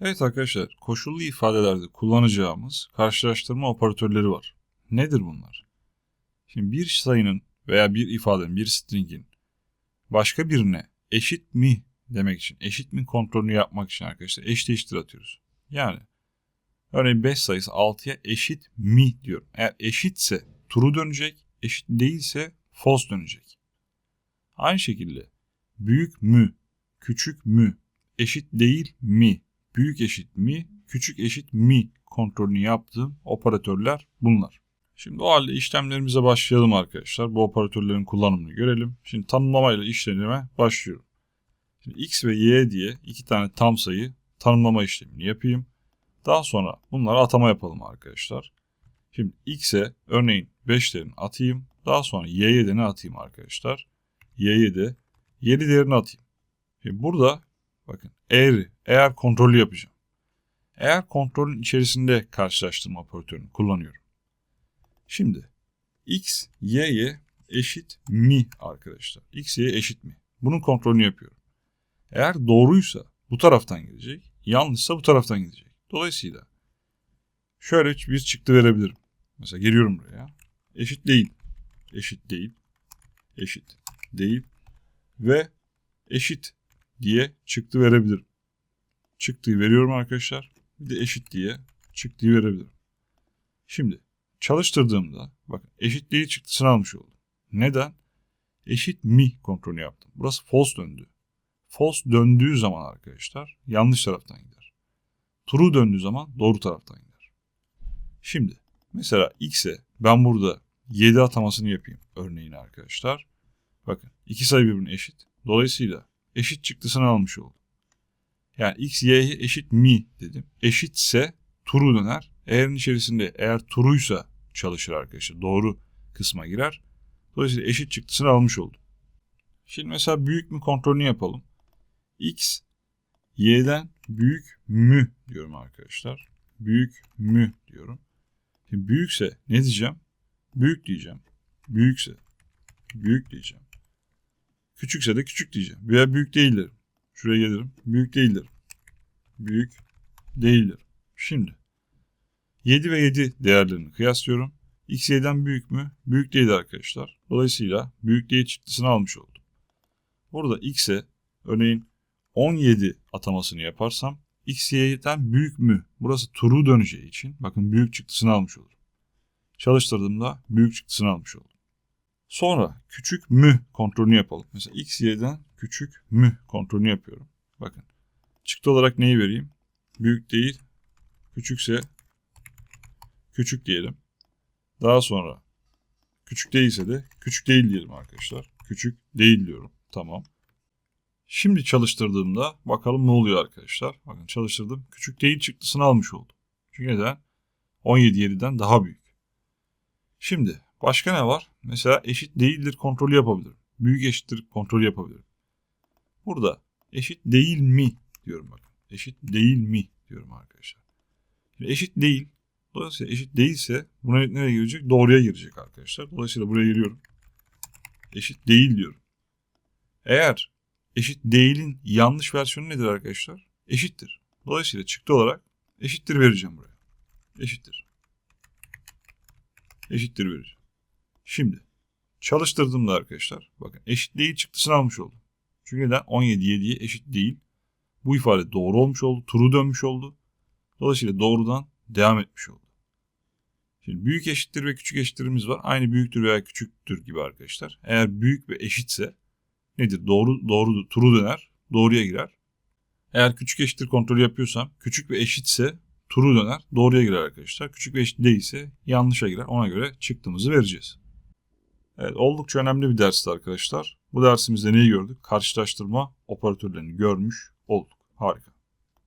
Evet arkadaşlar, koşullu ifadelerde kullanacağımız karşılaştırma operatörleri var. Nedir bunlar? Şimdi bir sayının veya bir ifadenin, bir stringin başka birine eşit mi demek için, eşit mi kontrolünü yapmak için arkadaşlar eş değiştir atıyoruz. Yani örneğin 5 sayısı 6'ya eşit mi diyorum. Eğer eşitse true dönecek, eşit değilse false dönecek. Aynı şekilde büyük mü, küçük mü, eşit değil mi, büyük eşit mi, küçük eşit mi kontrolünü yaptığım operatörler bunlar. Şimdi o halde işlemlerimize başlayalım arkadaşlar. Bu operatörlerin kullanımını görelim. Şimdi tanımlamayla işlemime başlıyorum. Şimdi x ve y diye iki tane tam sayı tanımlama işlemini yapayım. Daha sonra bunlara atama yapalım arkadaşlar. Şimdi x'e örneğin 5 değerini atayım. Daha sonra y'ye de ne atayım arkadaşlar? Y'ye de 7 değerini atayım. Şimdi burada bakın eğer, eğer kontrolü yapacağım. Eğer kontrolün içerisinde karşılaştırma operatörünü kullanıyorum. Şimdi x, y'ye eşit mi arkadaşlar? x, y eşit mi? Bunun kontrolünü yapıyorum. Eğer doğruysa bu taraftan gidecek, yanlışsa bu taraftan gidecek. Dolayısıyla şöyle bir çıktı verebilirim. Mesela geliyorum buraya. Eşit değil. Eşit değil. Eşit değil. Ve eşit diye çıktı verebilirim. Çıktığı veriyorum arkadaşlar. Bir de eşit diye çıktığı verebilirim. Şimdi çalıştırdığımda bakın eşit değil çıktısını almış oldum. Neden? Eşit mi kontrolü yaptım. Burası false döndü. False döndüğü zaman arkadaşlar yanlış taraftan gider. True döndüğü zaman doğru taraftan gider. Şimdi mesela x'e ben burada 7 atamasını yapayım örneğin arkadaşlar. Bakın iki sayı birbirine eşit. Dolayısıyla eşit çıktısını almış oldum. Yani x y'ye eşit mi dedim. Eşitse true döner. Eğerin içerisinde eğer true'ysa çalışır arkadaşlar. Doğru kısma girer. Dolayısıyla eşit çıktısını almış oldum. Şimdi mesela büyük mü kontrolünü yapalım. x y'den büyük mü diyorum arkadaşlar. Büyük mü diyorum. Şimdi büyükse ne diyeceğim? Büyük diyeceğim. Büyükse büyük diyeceğim. Küçükse de küçük diyeceğim. Veya büyük değildir. Şuraya gelirim. Büyük değildir. Büyük değildir. Şimdi 7 ve 7 değerlerini kıyaslıyorum. X y'den büyük mü? Büyük değil arkadaşlar. Dolayısıyla büyük değil çıktısını almış oldum. Burada x'e örneğin 17 atamasını yaparsam x y'den büyük mü? Burası true döneceği için bakın büyük çıktısını almış olurum. Çalıştırdığımda büyük çıktısını almış oldum. Sonra küçük mü kontrolünü yapalım. Mesela x y'den küçük mü kontrolünü yapıyorum. Bakın çıktı olarak neyi vereyim? Büyük değil. Küçükse küçük diyelim. Daha sonra küçük değilse de küçük değil diyelim arkadaşlar. Küçük değil diyorum. Tamam. Şimdi çalıştırdığımda bakalım ne oluyor arkadaşlar. Bakın çalıştırdım. Küçük değil çıktısını almış oldum. Çünkü neden? 17 7'den daha büyük. Şimdi başka ne var? Mesela eşit değildir kontrolü yapabilirim. Büyük eşittir kontrolü yapabilirim. Burada eşit değil mi diyorum bakın. Eşit değil mi diyorum arkadaşlar. Şimdi eşit değil. Dolayısıyla eşit değilse buna nereye girecek? Doğruya girecek arkadaşlar. Dolayısıyla buraya giriyorum. Eşit değil diyorum. Eğer eşit değilin yanlış versiyonu nedir arkadaşlar? Eşittir. Dolayısıyla çıktı olarak eşittir vereceğim buraya. Eşittir. Eşittir vereceğim. Şimdi çalıştırdığımda arkadaşlar bakın eşit değil çıktısını almış oldum. Çünkü neden? 17 7'ye eşit değil. Bu ifade doğru olmuş oldu. True dönmüş oldu. Dolayısıyla doğrudan devam etmiş oldu. Şimdi büyük eşittir ve küçük eşittirimiz var. Aynı büyüktür veya küçüktür gibi arkadaşlar. Eğer büyük ve eşitse nedir? Doğru doğru true döner. Doğruya girer. Eğer küçük eşittir kontrolü yapıyorsam küçük ve eşitse true döner. Doğruya girer arkadaşlar. Küçük ve eşit değilse yanlışa girer. Ona göre çıktığımızı vereceğiz. Evet oldukça önemli bir dersti arkadaşlar. Bu dersimizde neyi gördük? Karşılaştırma operatörlerini görmüş olduk. Harika.